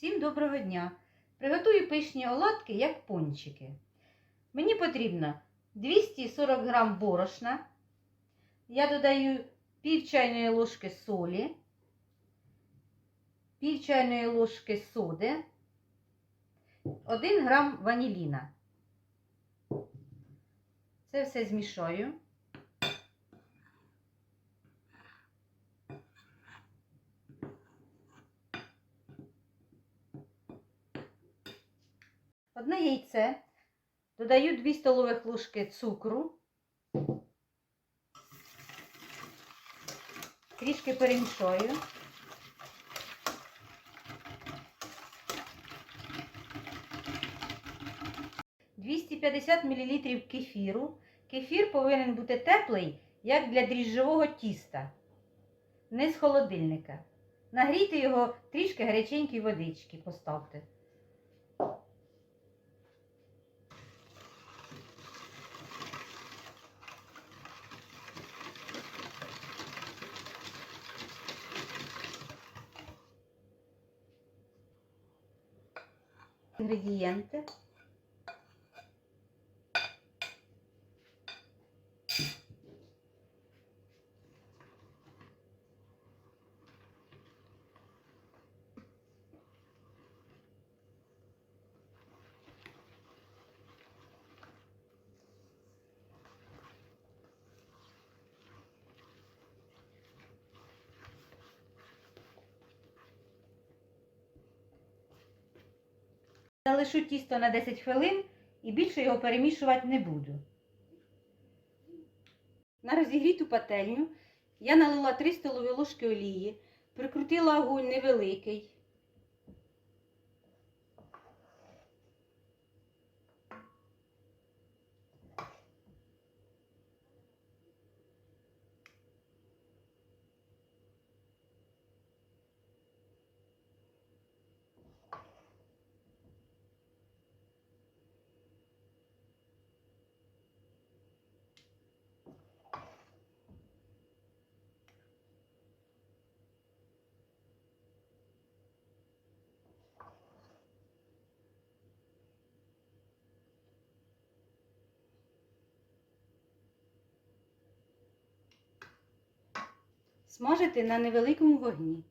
Всім доброго дня! Приготую пишні оладки, як пончики. Мені потрібно 240 г борошна. Я додаю пів чайної ложки солі, пів чайної ложки соди, 1 грам ваніліна. Це все змішаю. Одне яйце, додаю 2 столових ложки цукру, трішки перемішаю. «250 мл кефіру. Кефір повинен бути теплий, як для дріжджового тіста, не з холодильника. Нагрійте його трішки гаряченької водички, поставте. Інгредієнти. Залишу тісто на 10 хвилин і більше його перемішувати не буду. На розігріту пательню я налила 3 столові ложки олії, прикрутила огонь невеликий. Смажити на невеликому вогні.